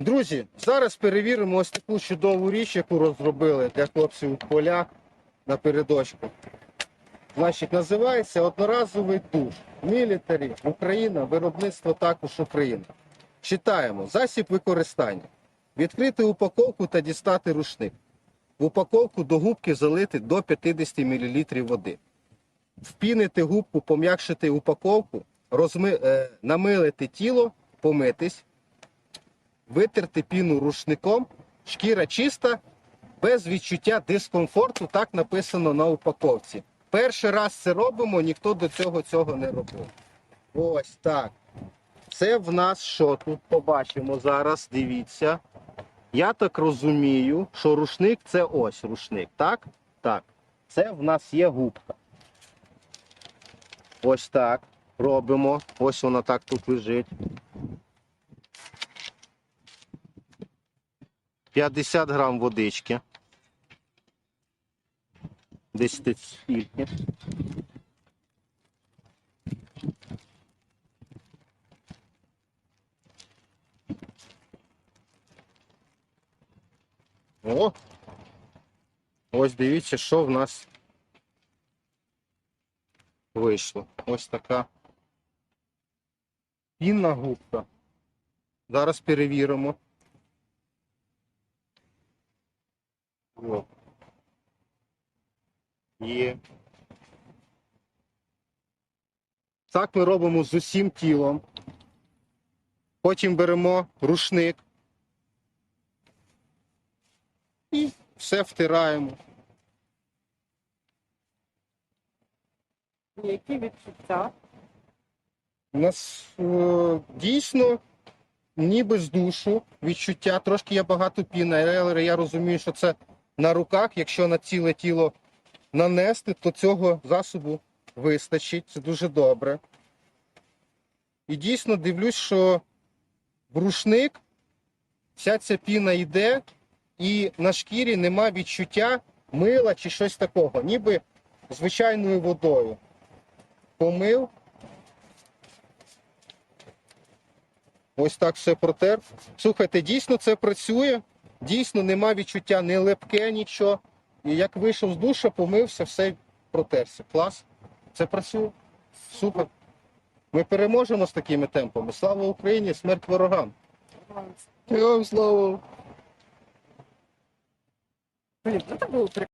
Друзі, зараз перевіримо ось таку чудову річ, яку розробили для хлопців у полях напередочку. Значить, називається одноразовий душ. Мілітарі, Україна, виробництво також Україна. Читаємо. Засіб використання. Відкрити упаковку та дістати рушник. В упаковку до губки залити до 50 мл води. Впінити губку, пом'якшити упаковку, розми... е, намилити тіло, помитись, витерти піну рушником, шкіра чиста, без відчуття дискомфорту, так написано на упаковці. Перший раз це робимо, ніхто до цього цього не робив. Ось так. Це в нас що тут побачимо зараз, дивіться. Я так розумію, що рушник це ось рушник, так? Так. Це в нас є губка. Ось так. Робимо. Ось вона так тут лежить. 50 грам водички. Десь тут скільки. О! Ось дивіться, що в нас вийшло. Ось така пінна губка. Зараз перевіримо. О. Є. Так ми робимо з усім тілом. Потім беремо рушник і все втираємо. Які відчуття? У нас е, дійсно ніби з душу відчуття. Трошки є багато піни, але я розумію, що це на руках. Якщо на ціле тіло нанести, то цього засобу вистачить. Це дуже добре. І дійсно дивлюсь, що в рушник вся ця піна йде, і на шкірі нема відчуття мила чи щось такого, ніби звичайною водою. Помив. Ось так все протер. Слухайте, дійсно це працює. Дійсно нема відчуття не лепке, нічого. І як вийшов з душа, помився, все протерся. Клас. Це працює. Супер. Ми переможемо з такими темпами. Слава Україні, смерть ворогам. Героям слава! Блін, ну це було